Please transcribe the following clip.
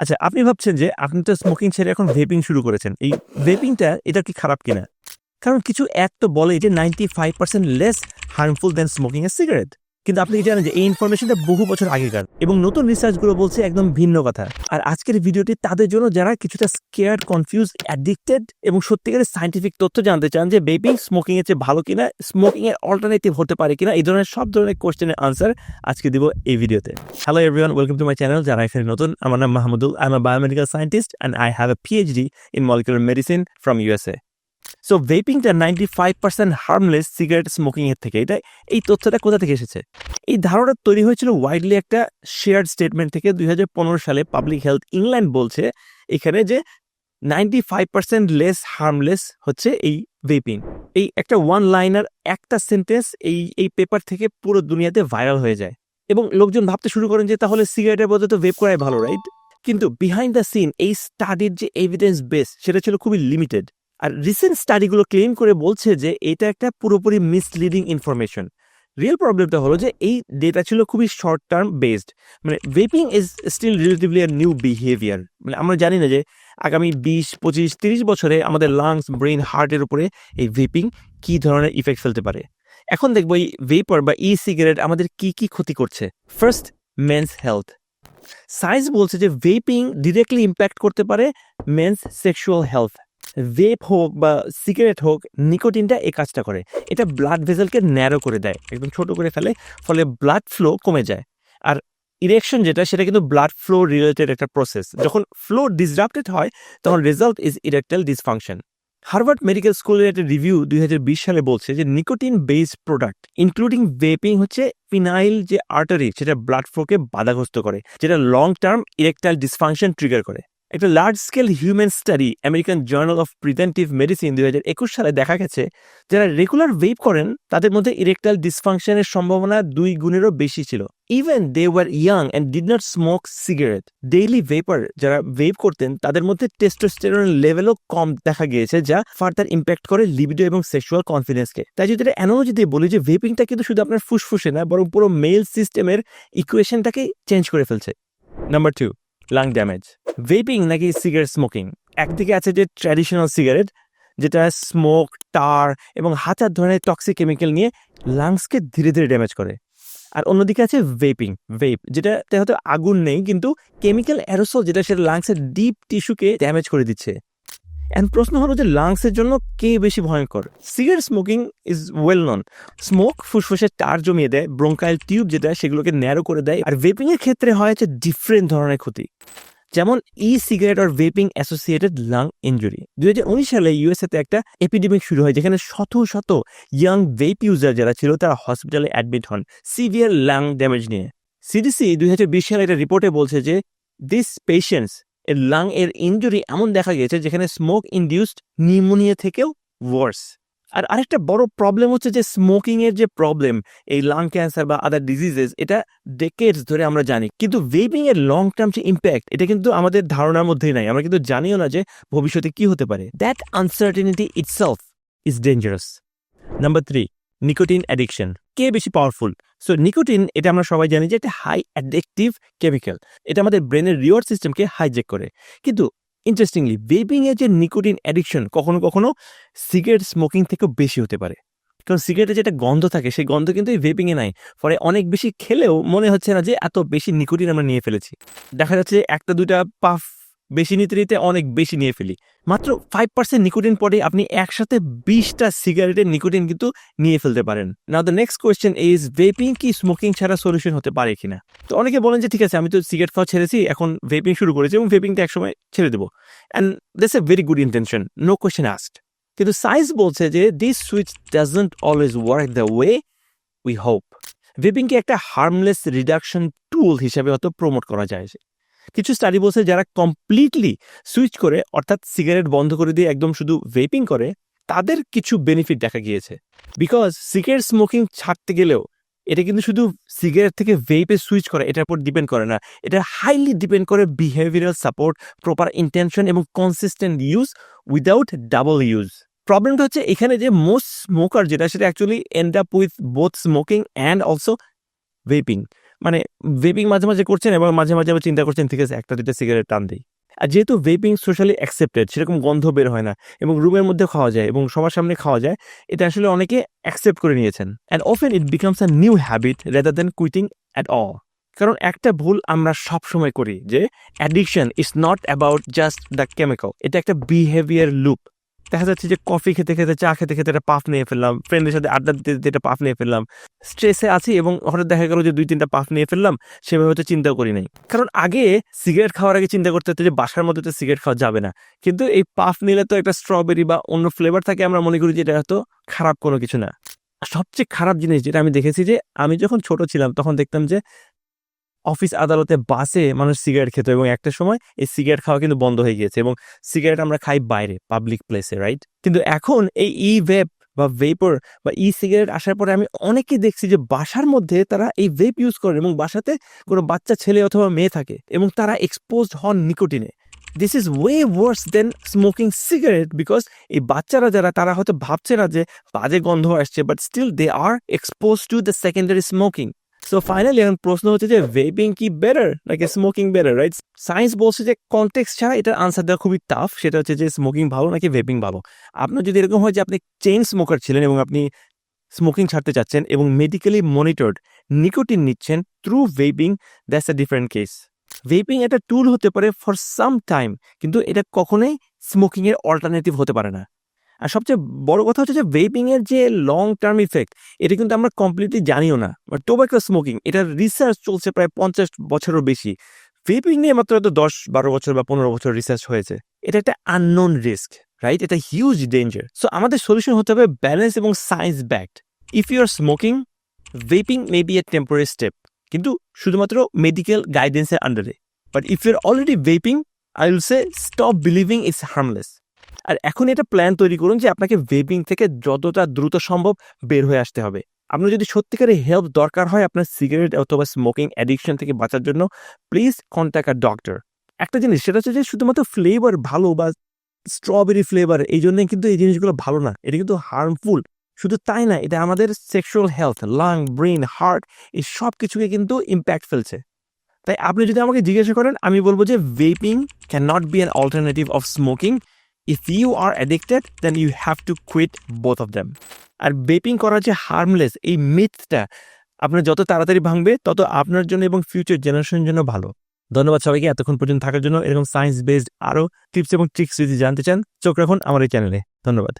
আচ্ছা আপনি ভাবছেন যে আপনি তো স্মোকিং ছেড়ে এখন ভেপিং শুরু করেছেন। এই ভেপিংটা এটা কি খারাপ কিনা? কারণ কিছু এক তো বলে যে ninety five percent less harmful than smoking এ সিগারেট কিন্তু আপনি কি জানেন যে এই ইনফরমেশনটা বহু বছর আগেকার? এবং নতুন রিসার্চগুলো বলছে একদম ভিন্ন কথা। আর আজকের ভিডিওটি তাদের জন্য যারা কিছুটা স্কেয়ার কনফিউজ অ্যাডিক্টেড এবং সত্যিকারের সাইন্টিফিক তথ্য জানতে চান যে বেবিং স্মোকিং এর চেয়ে ভালো কিনা স্মোকিং এর অল্টারনেটিভ হতে পারে কিনা, এই ধরনের সব ধরনের কোয়েশ্চেনের আনসার আজকে দিব এই ভিডিওতে। Hello everyone welcome to my channel যারা এখানে নতুন, আমার নাম Mahmudul I am biomedical scientist and I have a PhD in molecular medicine from USA so ভেপিংটা ninety five percent harmless cigarette smoking এর থেকে, এটা এই তথ্যটা কোথা থেকে এসেছে? এই ধারণা তৈরি হয়েছিল ওয়াইডলি একটা শেয়ার্ড স্টেটমেন্ট থেকে দুই হাজার পনেরো সালে পাবলিক হেলথ ইংল্যান্ড বলছে এখানে যে ninety five percent less harmless হচ্ছে এই ভেপিং এই একটা ওয়ান লাইনার একটা সেন্টেন্স এই এই পেপার থেকে পুরো দুনিয়াতে ভাইরাল হয়ে যায়। এবং লোকজন ভাবতে শুরু করেন যে তাহলে সিগারেটের বদলে তো ভেপ করাই ভালো রাইট কিন্তু বিহাইন্ড দ্য সিন এই স্টাডির যে এভিডেন্স বেস সেটা ছিল খুবই লিমিটেড আর রিসেন্ট স্টাডিগুলো ক্লেম করে বলছে যে এটা একটা পুরোপুরি মিসলিডিং ইনফরমেশন রিয়েল প্রবলেমটা হলো যে এই ডেটা ছিল খুবই শর্ট টার্ম বেসড মানে ভেপিং ইজ স্টিল রিলেটিভলি আর নিউ বিহেভিয়ার মানে আমরা জানি না যে আগামী বিশ, পঁচিশ, তিরিশ বছরে আমাদের লাংস ব্রেন হার্টের উপরে এই ভেপিং কী ধরনের ইফেক্ট ফেলতে পারে? এখন দেখব এই ভেপার বা ই সিগারেট আমাদের কি কি ক্ষতি করছে? ফার্স্ট মেন্স হেলথ সায়েন্স বলছে যে ভেপিং ডিরেক্টলি ইম্প্যাক্ট করতে পারে মেন্স সেক্সুয়াল হেলথ ভেপ হোক বা সিগারেট হোক নিকোটিনটা এই কাজটা করে। এটা ব্লাড ভেসেলকে ন্যারো করে দেয়, একদম ছোট করে ফেলে, ফলে ব্লাড ফ্লো কমে যায়। আর ইরেকশন যেটা, সেটা কিন্তু ব্লাড ফ্লো রিলেটেড একটা প্রসেস যখন ফ্লো ডিসরাপ্টেড হয়, তখন result is erectal dysfunction Harvard medical স্কুলের একটা রিভিউ দুই হাজার বিশ সালে বলছে যে nicotine based product including vaping হচ্ছে ফিনাইল যে আর্টারি সেটা ব্লাড ফ্লোকে বাধাগ্রস্ত করে, যেটা long term erectile dysfunction trigger করে। একটা large scale human study American journal of preventive medicine দুই হাজার একুশ সালে দেখা গেছে, যারা রেগুলার ভেপ করেন, তাদের মধ্যে ইরেকটাইল ডিসফাংশনের সম্ভাবনা দুই গুণেরও বেশি ছিল। Even they were young and did not smoke cigarette daily vaper যারা ভেপ করতেন, তাদের মধ্যে টেস্টোস্টেরন লেভেলও কম দেখা গিয়েছে, যা ফার্দার ইম্প্যাক্ট করে লিবিডো এবং সেক্সুয়াল কনফিডেন্সকে তাই যদি এটা অ্যানোলজি দিয়ে বলি যে ভেপিংটা কিন্তু শুধু আপনার ফুসফুসে না, বরং পুরো মেল সিস্টেমের ইকুয়েশনটাকে চেঞ্জ করে ফেলছে। Number two lung damage vaping নাকি সিগারেট স্মোকিং একদিকে আছে যে ট্র্যাডিশনাল সিগারেট যেটা স্মোক টার এবং হাজার ধরনের টক্সিক কেমিক্যাল নিয়ে লাংসকে ধীরে ধীরে ড্যামেজ করে। আর অন্যদিকে আছে ভেপিং ভেপ যেটাতে হয়তো আগুন নেই, কিন্তু কেমিক্যাল অ্যারোসল যেটা সেটা লাংসের ডিপ টিস্যুকে ড্যামেজ করে দিচ্ছে। অ্যান্ড প্রশ্ন হলো যে লাংসের জন্য কে বেশি ভয়ঙ্কর? Cigarette smoking is well non smoke ফুসফুসে টার জমিয়ে দেয় ব্রোঙ্কাইল টিউব যেটা সেগুলোকে ন্যারো করে দেয়। আর ভেপিং এর ক্ষেত্রে হয় হচ্ছে ডিফারেন্ট ধরনের ক্ষতি। যেমন ই সিগারেট আর ভেপিং অ্যাসোসিয়েটেড লাং ইঞ্জুরি দুই হাজার উনিশ সালে ইউএসএতে একটা এপিডেমিক শুরু হয়, যেখানে শত শত ইয়াং ভেপ ইউজার যারা ছিল, তারা হসপিটালে অ্যাডমিট হন সিভিয়ার লাং ড্যামেজ নিয়ে। সিডিসি দুই হাজার বিশ সালে একটা রিপোর্টে বলছে যে দিস পেশেন্টস এর লাং এর ইঞ্জুরি এমন দেখা গিয়েছে যেখানে স্মোক ইনডিউসড নিউমোনিয়া থেকেও ওয়ার্স আর আরেকটা বড় প্রবলেম হচ্ছে যে স্মোকিং এর যে প্রবলেম এই লাং ক্যান্সার বা আদার ডিজিজেস এটা ডেকেটস ধরে আমরা জানি। কিন্তু ভেপিং এর লং টার্ম যে ইম্প্যাক্ট এটা কিন্তু আমাদের ধারণার মধ্যেই নাই। আমরা কিন্তু জানিও না যে ভবিষ্যতে কি হতে পারে। That uncertainty itself is dangerous number three nicotine addiction কে বেশি পাওয়ারফুল সো নিকোটিন, এটা আমরা সবাই জানি যে একটা হাই অ্যাডিকটিভ কেমিক্যাল এটা আমাদের ব্রেনের রিওয়ার্ড সিস্টেমকে হাইজেক করে। কিন্তু ইন্টারেস্টিংলি এর যে নিকোটিন অ্যাডিকশন কখনো কখনো সিগারেট স্মোকিং থেকেও বেশি হতে পারে। কারণ সিগারেটে যেটা গন্ধ থাকে, সেই গন্ধ কিন্তু এই ভেপিং এ নাই। ফলে অনেক বেশি খেলেও মনে হচ্ছে না যে এত বেশি নিকোটিন আমরা নিয়ে ফেলেছি। দেখা যাচ্ছে একটা দুইটা পাফ বেশি নিতে নিতে অনেক বেশি নিয়ে ফেলি। মাত্র ফাইভ পার্সেন্ট নিকোটিন পরে আপনি একসাথে বিশটা সিগারেটের নিকোটিন কিন্তু নিয়ে ফেলতে পারেন। না the next question is vaping কি স্মোকিং ছাড়া সলিউশন হতে পারে কিনা? তো অনেকে বলেন যে, ঠিক আছে, আমি তো সিগারেট খাওয়া ছেড়েছি, এখন ভেপিং শুরু করেছি এবং ভেপিংটা একসময় ছেড়ে দেবো। And this a very good intention no question asked কিন্তু সায়েন্স বলছে যে this switch doesn't always work the way we hope ভেপিংকে একটা হার্মলেস রিডাকশন টুল হিসেবে হয়তো প্রমোট করা যায়। কিছু স্টাডি বলছে যারা কমপ্লিটলি সুইচ করে, অর্থাৎ সিগারেট বন্ধ করে দিয়ে একদম শুধু ভেপিং করে, তাদের কিছু বেনিফিট দেখা গিয়েছে। বিকজ সিগারেট স্মোকিং ছাড়তে গেলেও এটা কিন্তু শুধু সিগারেট থেকে ভেপে সুইচ করে, এটার উপর ডিপেন্ড করে না। এটা হাইলি ডিপেন্ড করে বিহেভিয়ারাল সাপোর্ট প্রপার ইন্টেনশন এবং consistent use without double use প্রবলেমটা হচ্ছে এখানে যে মোস্ট স্মোকার যেটা, সেটা actually end up with both smoking and also vaping মানে ভেপিং মাঝে মাঝে করছেন এবং মাঝে মাঝে আবার চিন্তা করছেন, ঠিক আছে, একটা দুটো সিগারেট টান দিই। আর যেহেতু ভেপিং সোশ্যালি অ্যাকসেপ্টেড সেরকম গন্ধ বের হয় না এবং রুমের মধ্যে খাওয়া যায় এবং সবার সামনে খাওয়া যায়, এটা আসলে অনেকে অ্যাকসেপ্ট করে নিয়েছেন। And often it becomes a new habit rather than quitting at all কারণ একটা ভুল আমরা সব সময় করি যে addiction is not about just the chemical এটা একটা বিহেভিয়ার লুপ দেখা যাচ্ছে যে কফি খেতে খেতে, চা খেতে খেতে একটা পাফ নিয়ে ফেললাম। ফ্রেন্ডের সাথে আড্ডা দিতে দিতে একটা পাফ নিয়ে ফেললাম। স্ট্রেসে আছি এবং হঠাৎ দেখা গেল যে দুই তিনটা পাফ নিয়ে ফেললাম, সেভাবে হয়তো চিন্তা করি নাই। কারণ আগে সিগারেট খাওয়ার আগে চিন্তা করতে হতো যে বাসার মধ্যে তো সিগারেট খাওয়া যাবে না। কিন্তু এই পাফ নিলে তো একটা স্ট্রবেরি বা অন্য ফ্লেভার থাকে, আমরা মনে করি যে এটা হয়তো খারাপ কোনো কিছু না। সবচেয়ে খারাপ জিনিস যেটা আমি দেখেছি যে, আমি যখন ছোট ছিলাম, তখন দেখতাম যে অফিস আদালতে বাসে মানুষ সিগারেট খেত এবং একটা সময় এই সিগারেট খাওয়া কিন্তু বন্ধ হয়ে গিয়েছে এবং সিগারেট আমরা খাই বাইরে পাবলিক প্লেসে রাইট কিন্তু এখন এই ই ভেপ বা ভেপর বা ই সিগারেট আসার পরে আমি অনেকেই দেখছি যে বাসার মধ্যে তারা এই ভেপ ইউজ করে এবং বাসাতে কোনো বাচ্চা, ছেলে অথবা মেয়ে থাকে এবং তারা এক্সপোজড হন নিকোটিনে this is way worse than smoking cigarette because এই বাচ্চারা যারা, তারা হয়তো ভাবছে না যে বাজে গন্ধ আসছে but still they are expose to the secondary smoking so finally এখন প্রশ্ন হচ্ছে যে ভেপিং কি বেটার নাকি স্মোকিং বেটার রাইট সায়েন্স বলছে যে কনটেক্সট ছাড়া এটার আনসার দেওয়া খুবই টাফ সেটা হচ্ছে যে স্মোকিং ভালো নাকি ভেপিং ভালো আপনার যদি এরকম হয় যে আপনি চেইন স্মোকার ছিলেন এবং আপনি স্মোকিং ছাড়তে চাচ্ছেন এবং মেডিকেলি মনিটর্ড নিকোটিন নিচ্ছেন through vaping that's a different case vaping একটা টুল হতে পারে ফর সাম টাইম কিন্তু এটা কখনোই স্মোকিংয়ের অল্টারনেটিভ হতে পারে না আর সবচেয়ে বড় কথা হচ্ছে যে ভেপিং এর যে লং টার্ম ইফেক্ট এটা কিন্তু আমরা কমপ্লিটলি জানিও না। বাট টোবাকো স্মোকিং এটার রিসার্চ চলছে প্রায় পঞ্চাশ বছরেরও বেশি। ভেপিং নিয়ে মাত্র হয়তো দশ, বারো বছর বা পনেরো বছর রিসার্চ হয়েছে। এটা একটা আননোন রিস্ক রাইট এটা হিউজ ডেঞ্জার সো আমাদের সলিউশন হতে হবে ব্যালেন্স এবং science backed if you are smoking vaping may be a temporary step কিন্তু শুধুমাত্র মেডিকেল গাইডেন্সের আন্ডারে but if you're already vaping I will say stop believing it's harmless আর এখন এটা প্ল্যান তৈরি করুন যে আপনাকে ভেপিং থেকে যতটা দ্রুত সম্ভব বের হয়ে আসতে হবে। আপনার যদি সত্যিকারের হেল্প দরকার হয় আপনার সিগারেট অথবা স্মোকিং অ্যাডিকশন থেকে বাঁচার জন্য প্লিজ কন্ট্যাক্ট আ ডক্টর একটা জিনিস, সেটা হচ্ছে যে শুধুমাত্র ফ্লেভার ভালো বা স্ট্রবেরি ফ্লেভার এই জন্য কিন্তু এই জিনিসগুলো ভালো না। এটা কিন্তু হার্মফুল শুধু তাই না, এটা আমাদের sexual health lung brain heart এই সব কিছুকে কিন্তু ইম্প্যাক্ট ফেলছে। তাই আপনি যদি আমাকে জিজ্ঞাসা করেন, আমি বলব যে vaping can not be an alternative of smoking if you are addicted then you have to quit both of them R vaping করা যে হার্মলেস এই মিথটা আপনার যত তাড়াতাড়ি ভাঙবে, তত আপনার জন্য এবং ফিউচার জেনারেশনের জন্য ভালো। ধন্যবাদ সবাইকে এতক্ষণ পর্যন্ত থাকার জন্য। এরকম সায়েন্স বেসড আরও টিপস এবং ট্রিক্স যদি জানতে চান, চোখ রাখুন আমার এই চ্যানেলে ধন্যবাদ।